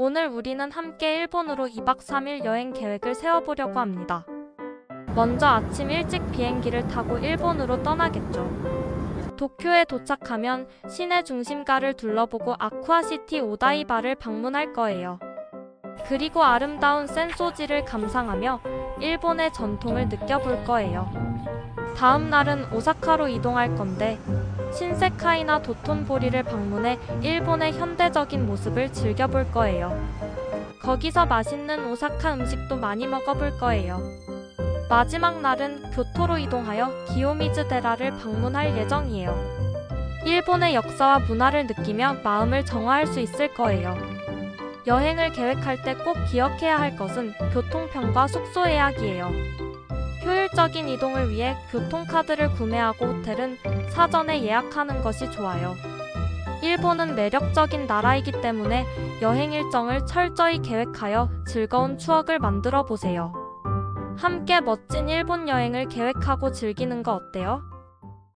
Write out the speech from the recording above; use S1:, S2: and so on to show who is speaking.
S1: 오늘 우리는 함께 일본으로 2박 3일 여행 계획을 세워보려고 합니다. 먼저 아침 일찍 비행기를 타고 일본으로 떠나겠죠. 도쿄에 도착하면 시내 중심가를 둘러보고 아쿠아시티 오다이바를 방문할 거예요. 그리고 아름다운 센소지를 감상하며 일본의 전통을 느껴볼 거예요. 다음 날은 오사카로 이동할 건데 신세카이나 도톤보리를 방문해 일본의 현대적인 모습을 즐겨볼 거예요. 거기서 맛있는 오사카 음식도 많이 먹어볼 거예요. 마지막 날은 교토로 이동하여 기요미즈데라를 방문할 예정이에요. 일본의 역사와 문화를 느끼며 마음을 정화할 수 있을 거예요. 여행을 계획할 때 꼭 기억해야 할 것은 교통편과 숙소 예약이에요. 효율적인 이동을 위해 교통카드를 구매하고 호텔은 사전에 예약하는 것이 좋아요. 일본은 매력적인 나라이기 때문에 여행 일정을 철저히 계획하여 즐거운 추억을 만들어 보세요. 함께 멋진 일본 여행을 계획하고 즐기는 거 어때요?